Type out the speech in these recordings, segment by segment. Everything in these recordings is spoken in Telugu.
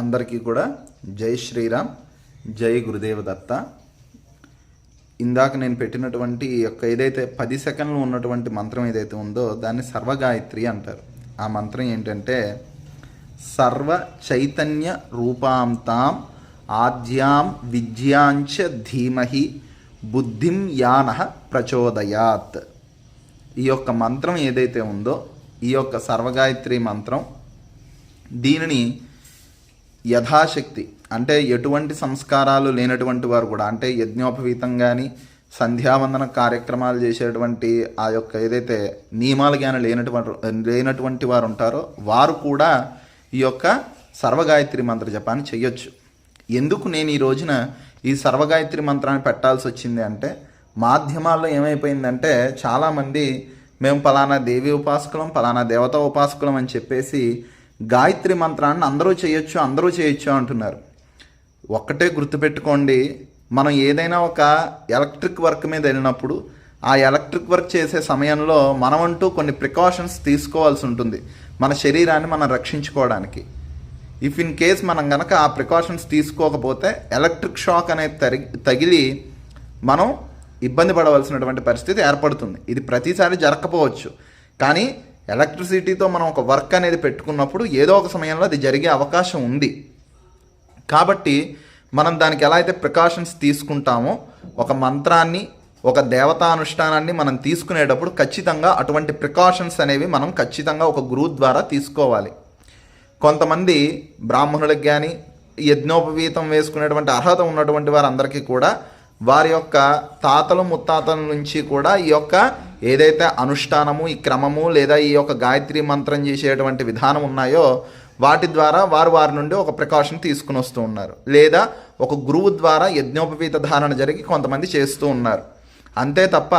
అందరికీ కూడా జై శ్రీరామ్ జై గురుదేవ దత్త ఇందాక నేను పెట్టినటువంటి ఈ యొక్క ఏదైతే పది సెకండ్లు ఉన్నటువంటి మంత్రం ఏదైతే ఉందో దాన్ని సర్వగాయత్రి అంటారు. ఆ మంత్రం ఏంటంటే సర్వ చైతన్య రూపాంతాం ఆద్యాం విద్యాంచ ధీమహి బుద్ధిం యాన ప్రచోదయాత్. ఈ యొక్క మంత్రం ఏదైతే ఉందో ఈ యొక్క సర్వగాయత్రి మంత్రం దీనిని యథాశక్తి అంటే ఎటువంటి సంస్కారాలు లేనటువంటి వారు కూడా అంటే యజ్ఞోపవీతం కానీ సంధ్యావందన కార్యక్రమాలు చేసేటువంటి ఆ యొక్క ఏదైతే నియమాలు కానీ లేనటువంటి లేనటువంటి వారు ఉంటారో వారు కూడా ఈ యొక్క సర్వగాయత్రి మంత్ర జపాన్ని చేయొచ్చు ఎందుకు నేను ఈ రోజున ఈ సర్వగాయత్రి మంత్రాన్ని పెట్టాల్సి వచ్చింది అంటే మాధ్యమాల్లో ఏమైపోయిందంటే చాలామంది మేము పలానా దేవి ఉపాసకులం పలానా దేవతా ఉపాసకులం అని చెప్పేసి గాయత్రి మంత్రాన్ని అందరూ చేయొచ్చు అందరూ చేయొచ్చు అంటున్నారు. ఒక్కటే గుర్తుపెట్టుకోండి మనం ఏదైనా ఒక ఎలక్ట్రిక్ వర్క్ మీద వెళ్ళినప్పుడు ఆ ఎలక్ట్రిక్ వర్క్ చేసే సమయంలో మనమంటూ కొన్ని ప్రికాషన్స్ తీసుకోవాల్సి ఉంటుంది మన శరీరాన్ని మనం రక్షించుకోవడానికి. ఇఫ్ ఇన్ కేస్ మనం కనుక ఆ ప్రికాషన్స్ తీసుకోకపోతే ఎలక్ట్రిక్ షాక్ అనేది తగిలి మనం ఇబ్బంది పడవలసినటువంటి పరిస్థితి ఏర్పడుతుంది. ఇది ప్రతిసారి జరగకపోవచ్చు. కానీ ఎలక్ట్రిసిటీతో మనం ఒక వర్క్ అనేది పెట్టుకున్నప్పుడు ఏదో ఒక సమయంలో అది జరిగే అవకాశం ఉంది. కాబట్టి మనం దానికి ఎలా అయితే ప్రికాషన్స్ తీసుకుంటామో ఒక మంత్రాన్ని ఒక దేవతానుష్ఠానాన్ని మనం తీసుకునేటప్పుడు ఖచ్చితంగా అటువంటి ప్రికాషన్స్ అనేవి మనం ఖచ్చితంగా ఒక గురువు ద్వారా తీసుకోవాలి. కొంతమంది బ్రాహ్మణులకు కానీ యజ్ఞోపవీతం వేసుకునేటువంటి అర్హత ఉన్నటువంటి వారందరికీ కూడా వారి యొక్క తాతలు ముత్తాతల నుంచి కూడా ఈ యొక్క ఏదైతే అనుష్ఠానము ఈ క్రమము లేదా ఈ యొక్క గాయత్రి మంత్రం చేసేటువంటి విధానం ఉన్నాయో వాటి ద్వారా వారు వారి నుండి ఒక ప్రికాషన్ తీసుకుని వస్తూ ఉన్నారు. లేదా ఒక గురువు ద్వారా యజ్ఞోపవీత ధారణ జరిగి కొంతమంది చేస్తూ ఉన్నారు. అంతే తప్ప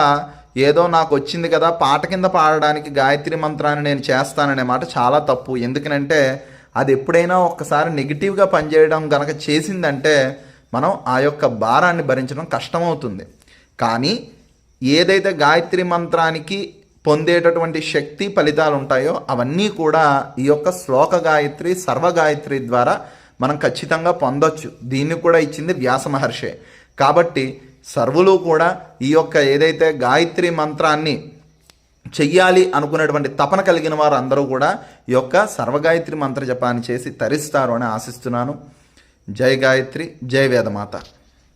ఏదో నాకు వచ్చింది కదా పాట కింద పాడడానికి గాయత్రి మంత్రాన్ని నేను చేస్తాననే మాట చాలా తప్పు. ఎందుకనంటే అది ఎప్పుడైనా ఒక్కసారి నెగిటివ్గా పనిచేయడం గనక చేసిందంటే మనం ఆ యొక్క భారాన్ని భరించడం కష్టమవుతుంది. కానీ ఏదైతే గాయత్రి మంత్రానికి పొందేటటువంటి శక్తి ఫలితాలు ఉంటాయో అవన్నీ కూడా ఈ యొక్క శ్లోక గాయత్రి సర్వ గాయత్రి ద్వారా మనం ఖచ్చితంగా పొందొచ్చు. దీన్ని కూడా ఇచ్చింది వ్యాస మహర్షే. కాబట్టి సర్వులు కూడా ఈ యొక్క ఏదైతే గాయత్రి మంత్రాన్ని చెయ్యాలి అనుకునేటువంటి తపన కలిగిన వారు అందరూ కూడా ఈ యొక్క సర్వగాయత్రి మంత్ర జపాన్ని చేసి తరిస్తారు అని ఆశిస్తున్నాను. జై గాయత్రి జై వేదమాత.